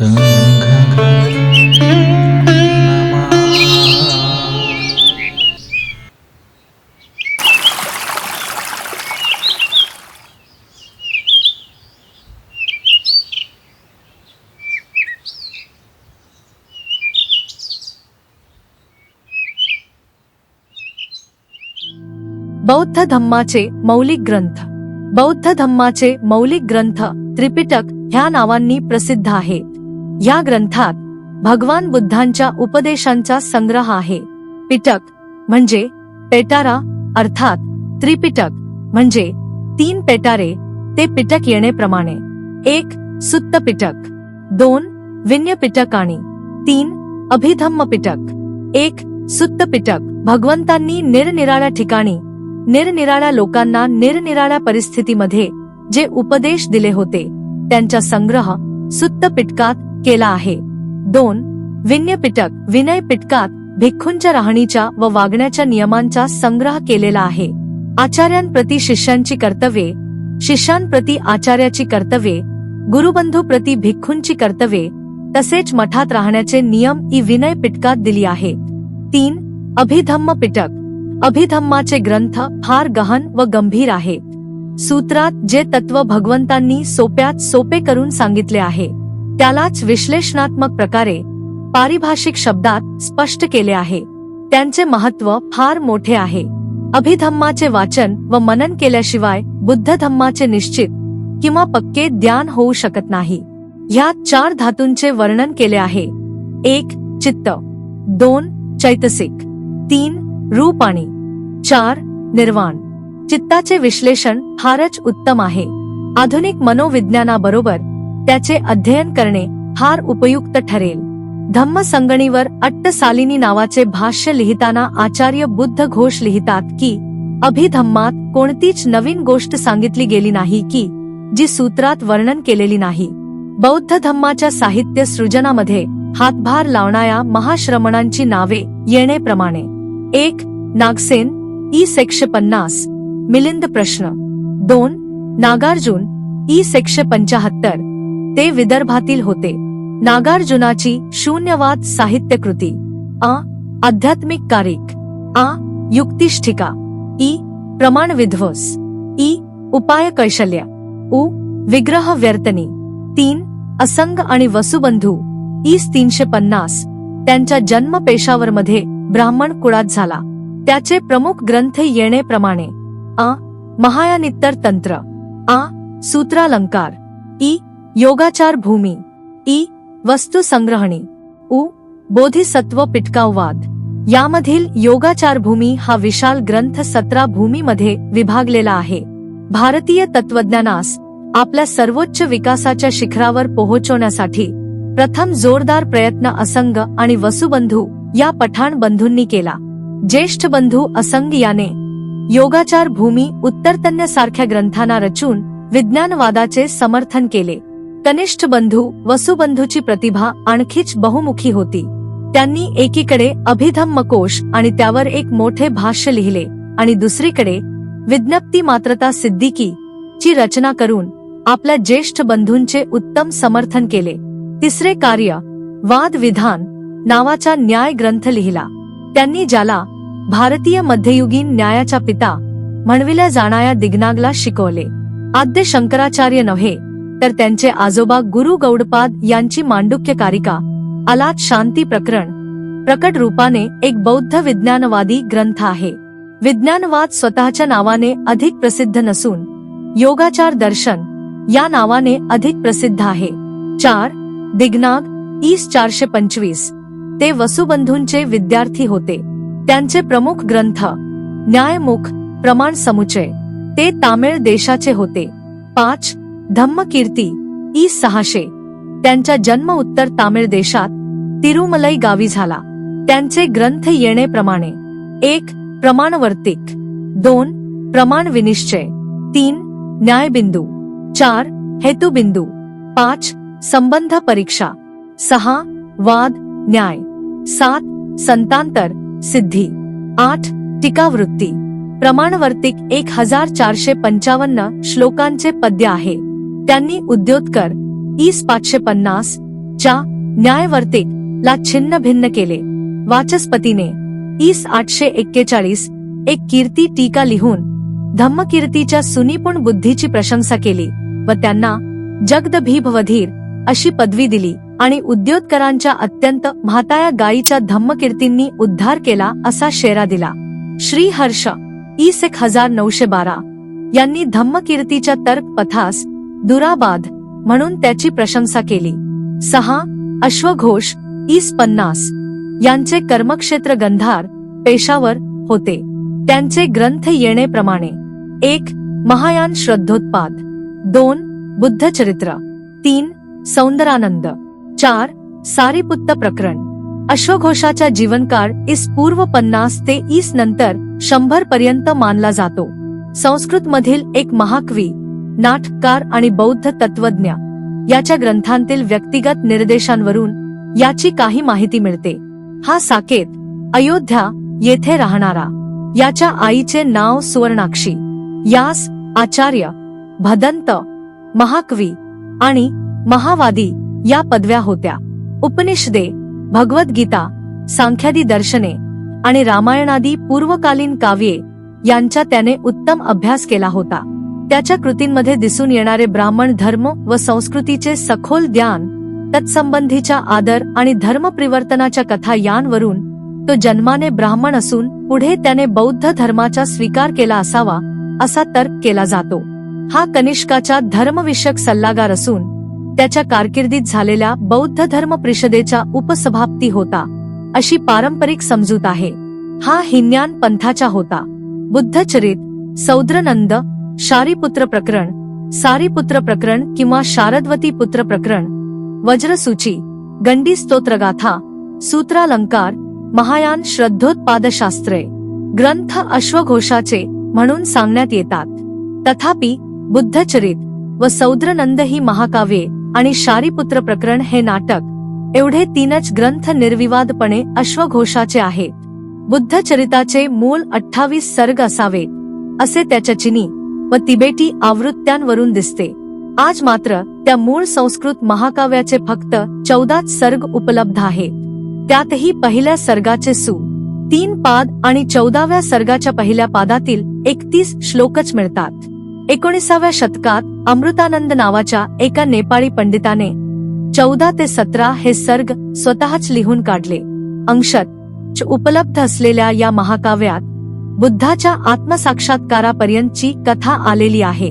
बौद्ध धम्माचे मौलिक ग्रंथ. बौद्ध धम्माचे मौलिक ग्रंथ त्रिपिटक ह्या नावांनी प्रसिद्ध आहेत. या ग्रंथात भगवान बुद्धांच्या उपदेशांचा संग्रह आहे. पिटक म्हणजे पेटारा अर्थात त्रिपिटक म्हणजे तीन पेटारे ते पिटक येणेप्रमाणे एक सुत्त पिटक. दोन विन्य पिटक आणि तीन अभिधम्म पिटक. एक सुत्त पिटक. भगवंतांनी निरनिराळ्या ठिकाणी निरनिराळ्या लोकांना निरनिराळ्या परिस्थितीमध्ये जे उपदेश दिले होते त्यांचा संग्रह सुत्त पिटकात केला आहे. दोन विनय पिटक विनय पिटकात भिक्खूंच्या राहणीच्या व वागण्याच्या नियमांचा संग्रह केलेला आहे. आचार्यांप्रती शिष्यांची कर्तव्ये शिष्यांप्रती आचार्याची कर्तव्ये गुरुबंधू प्रती भिक्खूंची कर्तव्ये तसेच मठात राहण्याचे नियम ई विनय पिटकात दिली आहे तीन अभिधम्म पिटक अभिधम्माचे ग्रंथ फार गहन व गंभीर आहे सूत्रात जे तत्व भगवंतांनी सोप्यात सोपे करून सांगितले आहे. त्यालाच विश्लेषणात्मक प्रकारे पारिभाषिक शब्दात स्पष्ट केले आहे. त्यांचे महत्त्व फार मोठे आहे. अभिधम्माचे वाचन व मनन केल्याशिवाय बुद्ध धम्माचे निश्चित किंवा पक्के ज्ञान होऊ शकत नाही. ह्या चार धातूंचे वर्णन केले आहे. एक चित्त. दोन चैतसिक. तीन रूप आणि चार निर्वाण. चित्ताचे विश्लेषण फारच उत्तम आहे. आधुनिक मनोविज्ञानाबरोबर त्याचे अध्ययन करणे फार उपयुक्त ठरेल. धम्म संगणीवर अट्टसालिनी नावाचे भाष्य लिहिताना आचार्य बुद्ध घोष लिहितात की अभिधम्मात कोणतीच नवीन गोष्ट सांगितली गेली नाही की जी सूत्रात वर्णन केलेली नाही. बौद्ध धम्माच्या साहित्य सृजनामध्ये हातभार लावणाऱ्या महाश्रमणांची नावे येणेप्रमाणे. एक नागसेन ई सेक्शे पन्नास मिलिंद प्रश्न. दोन नागार्जुन ई सेक्शे पंचाहत्तर. ते विदर्भातील होते. नागार्जुनाची शून्यवाद साहित्य कृती आध्यात्मिक कारिक. आ युक्तिष्ठिका. ई. प्रमाण विध्वस ई. उपाय कैशल्य उ. विग्रह व्यर्तनी तीन. असंग आणि वसुबंधू. ईस तीनशे पन्नास. त्यांचा जन्म पेशावर मध्ये ब्राह्मण कुळात झाला. त्याचे प्रमुख ग्रंथ येणेप्रमाणे अ. महायानित्तर तंत्र. आ सूत्रालंकार. ई. योगाचार भूमी ई वस्तू संग्रहणी उ बोधिसत्व पिटकाववाद यामधील योगाचार भूमी हा विशाल ग्रंथ सतरा भूमीमध्ये विभागलेला आहे भारतीय तत्वज्ञानास आपल्या सर्वोच्च विकासाच्या शिखरावर पोहोचवण्यासाठी प्रथम जोरदार प्रयत्न असंग आणि वसुबंधू या पठाण बंधूंनी केला ज्येष्ठ बंधू असंग याने योगाचार भूमी उत्तरतन्यासारख्या ग्रंथांना रचून विज्ञानवादाचे समर्थन केले कनिष्ठ बंधू वसुबंधूची प्रतिभा आणखीच बहुमुखी होती. त्यांनी एकीकडे अभिधम्म कोश आणि त्यावर एक मोठे भाष्य लिहिले आणि दुसरीकडे विज्ञप्ती मात्रता सिद्दीकी ची रचना करून आपल्या ज्येष्ठ बंधूंचे उत्तम समर्थन केले. तिसरे कार्य वाद विधान नावाचा न्याय ग्रंथ लिहिला. त्यांनी ज्याला भारतीय मध्ययुगीन न्यायाचा पिता म्हणविल्या जाणाऱ्या दिग्नागला शिकवले. आद्य शंकराचार्य नव्हे तर त्यांचे आजोबा गुरु गौडपाद यांची मांडुक्य कारिका अलात शांती प्रकरण प्रकट रूपाने एक बौद्ध विज्ञानवादी ग्रंथ आहे. विज्ञानवाद स्वतःच्या नावाने अधिक प्रसिद्ध नसून योगाचार दर्शन या नावाने अधिक प्रसिद्ध आहे. चार दिग्नाग ईस चारशे पंचवीस. ते वसुबंधूंचे विद्यार्थी होते. त्यांचे प्रमुख ग्रंथ न्यायमुख प्रमाण समुचय ते तामिळ देशाचे होते. पाच धम्मकीर्ती ई सहाशे. त्यांचा जन्म उत्तर तामिळ देशात तिरुमलई गावी झाला. त्यांचे ग्रंथ येणेप्रमाणे. एक प्रमाणवर्तिक. दोन प्रमाण विनिश्चय तीन न्यायबिंदू. चार हेतुबिंदू. पाच संबंध परीक्षा. सहा वाद न्याय. सात संतांतर सिद्धी. आठ टीकावृत्ती. प्रमाणवर्तिक एक हजार चारशे पंचावन्न श्लोकांचे पद्य आहे. त्यांनी उद्योतकर ईस पाचशे पन्नास च्या न्यायवर्तिक ला छिन्न भिन्न केले. वाचस्पतीने ईस आठशे एक्केचाळीस एक कीर्ती टीका लिहून धम्मकीर्तीच्या सुनिपुण बुद्धीची प्रशंसा केली व त्यांना जगदभीभवधीर अशी पदवी दिली आणि उद्योतकरांच्या अत्यंत म्हाताया गायीच्या धम्मकीर्तींनी उद्धार केला असा शेरा दिला. श्री हर्ष ईस एक हजार नऊशे बारा यांनी धम्मकीर्तीच्या तर्क पथास दुराबाद म्हणून त्याची प्रशंसा केली. सहा अश्वघोष ईस पन्नास यांचे कर्मक्षेत्र गंधार पेशावर होते. त्यांचे ग्रंथ येणेप्रमाणे. एक महायान श्रद्धोत्पाद. दोन बुद्धचरित्र. तीन सौंदरानंद. चार सारीपुत्त प्रकरण. अश्वघोषाचा जीवनकाळ इस पूर्व पन्नास ते ईस नंतर शंभर पर्यंत मानला जातो. संस्कृत मधील एक महाकवी नाटककार आणि बौद्ध तत्वज्ञ याच्या ग्रंथांतील व्यक्तिगत निर्देशांवरून याची काही माहिती मिळते. हा साकेत अयोध्या येथे राहणारा याच्या आईचे नाव सुवर्णाक्षी यास आचार्य भदंत महाकवी आणि महावादी या पदव्या होत्या. उपनिषदे भगवद्गीता सांख्यादी दर्शने आणि रामायणादी पूर्वकालीन काव्ये यांचा त्याने उत्तम अभ्यास केला होता. त्याच्या कृतींमध्ये दिसून येणारे ब्राह्मण धर्म व संस्कृतीचे सखोल ज्ञान तत्संबंधीच्या आदर आणि धर्म परिवर्तनाच्या कथा यांवरून तो जन्माने ब्राह्मण असून पुढे त्याने बौद्ध धर्माचा स्वीकार केला असावा असा तर्क केला जातो. हा कनिष्काचा धर्मविषयक सल्लागार असून त्याच्या कारकिर्दीत झालेल्या बौद्ध धर्म परिषदेच्या उपसभापती होता अशी पारंपरिक समजूत आहे. हा हिन्यान पंथाचा होता. बुद्धचरित सौद्रनंद शारीपुत्र प्रकरण सारीपुत्र प्रकरण किंवा शारदवती पुत्र प्रकरण. वज्रसूची गंडी स्तोत्रगाथा सूत्रालंकार महायान श्रद्धोत्पादशास्त्रे. ग्रंथ अश्वघोषाचे म्हणून सांगण्यात येतात. तथापि बुद्धचरित व सौद्रनंद ही महाकाव्ये आणि शारीपुत्र प्रकरण हे नाटक एवढे तीनच ग्रंथ निर्विवादपणे अश्वघोषाचे आहेत. बुद्धचरिताचे मूळ अठ्ठावीस सर्ग असावेत असे त्याच्या चिनी व तिबेटी आवृत्त्यांवरून दिसते. आज मात्र त्या मूळ संस्कृत महाकाव्याचे फक्त चौदाच सर्ग उपलब्ध आहेत. त्यातही पहिल्या सर्गाचे सु. तीन पाद आणि चौदाव्या सर्गाच्या पहिल्या पादातील एकतीस श्लोकच मिळतात. एकोणीसाव्या शतकात अमृतानंद नावाच्या एका नेपाळी पंडिताने चौदा ते सतरा हे सर्ग स्वतःच लिहून काढले. अंशत उपलब्ध असलेल्या या महाकाव्यात बुद्धाच्या आत्मसाक्षात्कारापर्यंतची कथा आलेली आहे.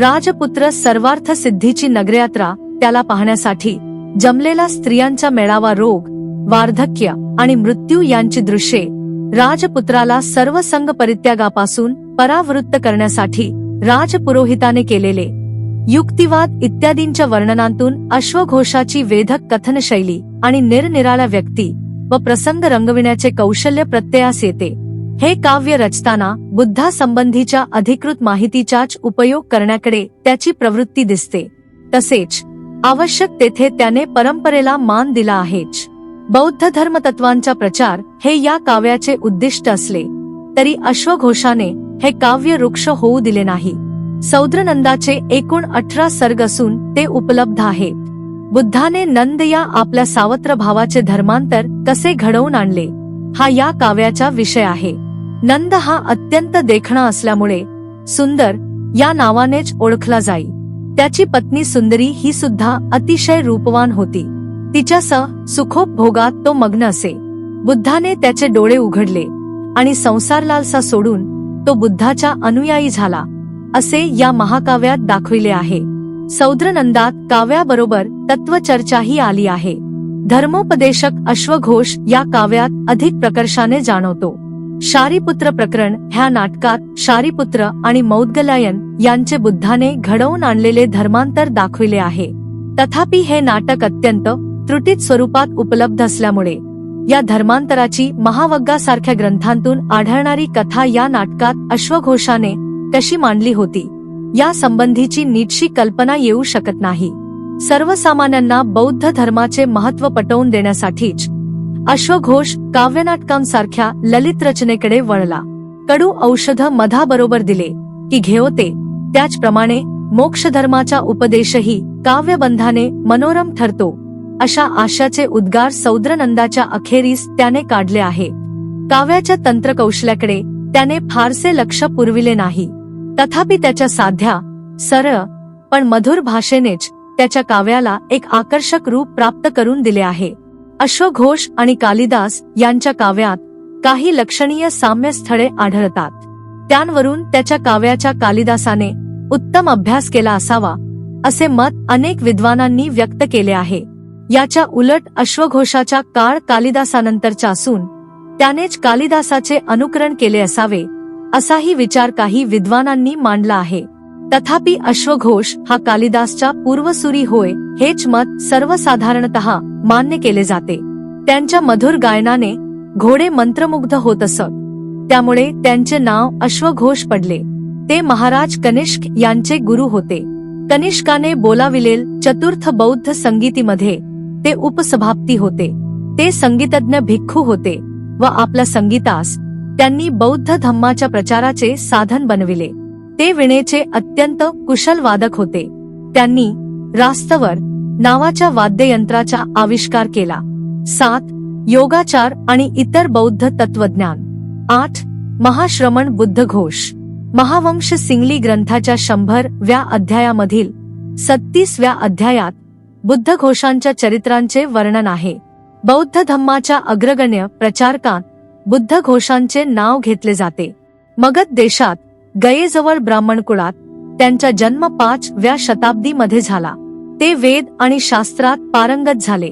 राजपुत्र सर्वार्थ सिद्धीची नगरयात्रा त्याला पाहण्यासाठी जमलेला स्त्रियांचा मेळावा रोग वार्धक्य आणि मृत्यू यांची दृश्ये राजपुत्राला सर्व संघ परित्यागापासून परावृत्त करण्यासाठी राजपुरोहिताने केलेले युक्तिवाद इत्यादींच्या वर्णनांतून अश्वघोषाची वेधक कथनशैली आणि निरनिराळ्या व्यक्ती व प्रसंग रंगविण्याचे कौशल्य प्रत्ययास येते. हे काव्य रचताना बुद्धासंबंधीच्या अधिकृत माहितीचाच उपयोग करण्याकडे त्याची प्रवृत्ती दिसते. तसेच आवश्यक तेथे त्याने परंपरेला मान दिला आहेच. बौद्ध धर्मतत्वांचा प्रचार हे या काव्याचे उद्दिष्ट असले तरी अश्वघोषाने हे काव्य वृक्ष होऊ दिले नाही. सौद्रनंदाचे एकूण अठरा सर्ग असून ते उपलब्ध आहेत. बुद्धाने नंद या आपल्या सावत्र भावाचे धर्मांतर कसे घडवून आणले? हा या काव्याचा विषय आहे. नंद हा अत्यंत देखणा असल्यामुळे सुंदर या नावानेच ओळखला जाई. त्याची पत्नी सुंदरी ही सुद्धा अतिशय रूपवान होती. तिच्यास सुखोप भोगात तो मग्न असे. बुद्धाने त्याचे डोळे उघडले आणि संसारलालसा सोडून तो बुद्धाचा अनुयायी झाला असे या महाकाव्यात दाखविले आहे. सौद्रनंदात काव्याबरोबर तत्वचर्चाही आली आहे. धर्मोपदेशक अश्वघोष या काव्यात अधिक प्रकर्षाने जाणवतो. शारीपुत्र प्रकरण ह्या नाटकात शारीपुत्र आणि मौद्गलायन यांचे बुद्धाने घडवून आणलेले धर्मांतर दाखविले आहे. तथापि हे नाटक अत्यंत त्रुटीत स्वरूपात उपलब्ध असल्यामुळे या धर्मांतराची महावग्गासारख्या ग्रंथांतून आढळणारी कथा या नाटकात अश्वघोषाने कशी मांडली होती या संबंधीची नीटशी कल्पना येऊ शकत नाही. सर्वसामान्यांना बौद्ध धर्माचे महत्त्व पटवून देण्यासाठीच अश्वघोष काव्यनाटकांसारख्या ललित रचनेकडे वळला. कडू औषध मधाबरोबर दिले की घेवते. त्याचप्रमाणे मोक्षधर्माचा उपदेशही काव्यबंधाने मनोरम ठरतो. अशा आशाचे उद्गार सौद्रनंदाच्या अखेरीस त्याने काढले आहे. काव्याच्या तंत्रकौशल्याकडे त्याने फारसे लक्ष पुरविले नाही. तथापि त्याच्या साध्या सरळ पण मधुर भाषेनेच त्याच्या काव्याला एक आकर्षक रूप प्राप्त करून दिले आहे. अश्वघोष आणि कालिदास यांच्या काव्यात काही लक्षणीय साम्य स्थळे आढळतात. त्यांवरून त्याच्या काव्याच्या कालिदासाने उत्तम अभ्यास केला असावा असे मत अनेक विद्वानांनी व्यक्त केले आहे. याच्या उलट अश्वघोषाचा काळ कालिदासानंतरचा असून त्यानेच कालिदासाचे अनुकरण केले असावे असाही विचार काही विद्वानांनी मांडला आहे. तथापि अश्वघोष हा कालिदासच्या पूर्वसुरी होय हेच मत सर्वसाधारणत मान्य केले जाते. त्यांच्या मधुर गायनाने घोडे मंत्रमुग्ध होत असत. त्यामुळे त्यांचे नाव अश्वघोष पडले. ते महाराज कनिष्क यांचे गुरु होते. कनिष्काने बोलाविलेल चतुर्थ बौद्ध संगीतीमध्ये ते उपसभापती होते. ते संगीतज्ञ भिक्खू होते व आपल्या संगीतास त्यांनी बौद्ध धम्माच्या प्रचाराचे साधन बनविले. ते विणेचे अत्यंत कुशल वादक होते. त्यांनी रास्तवर नावाच्या वाद्ययंत्राचा आविष्कार केला. सात योगाचार आणि इतर बौद्ध तत्वज्ञान आठ महाश्रमण बुद्ध घोष. महावंश सिंगली ग्रंथाच्या शंभर व्या अध्यायामधील सत्तीसव्या अध्यायात बुद्ध घोषांच्या चरित्रांचे वर्णन आहे. बौद्ध धम्माच्या अग्रगण्य प्रचारकांत बुद्ध घोषांचे नाव घेतले जाते. मगध देशात गयेजवळ ब्राह्मण कुळात त्यांचा जन्म पाच व्या शताब्दीमध्ये झाला. ते वेद आणि शास्त्रात पारंगत झाले.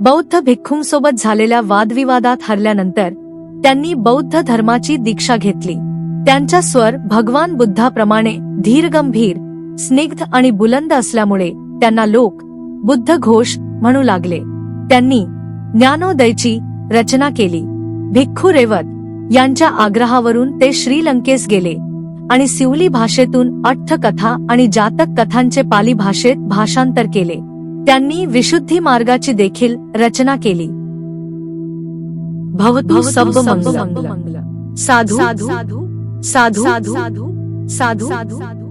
बौद्ध भिक्खूंसोबत झालेल्या वादविवादात हरल्यानंतर त्यांनी बौद्ध धर्माची दीक्षा घेतली. त्यांचा स्वर भगवान बुद्धाप्रमाणे धीरगंभीर स्निग्ध आणि बुलंद असल्यामुळे त्यांना लोक बुद्ध घोष म्हणू लागले. त्यांनी ज्ञानोदयची रचना केली. भिक्खू रेवत यांच्या आग्रहावरून ते श्रीलंकेस गेले. आणि सिवली भाषेतून अठ्ठ कथा आणि जातक कथांचे पाली भाषेत भाषांतर केले त्यांनी विशुद्धी मार्गाची देखील रचना केली भवतु सब मंगल साधू साधू साधू साधू साधू साधू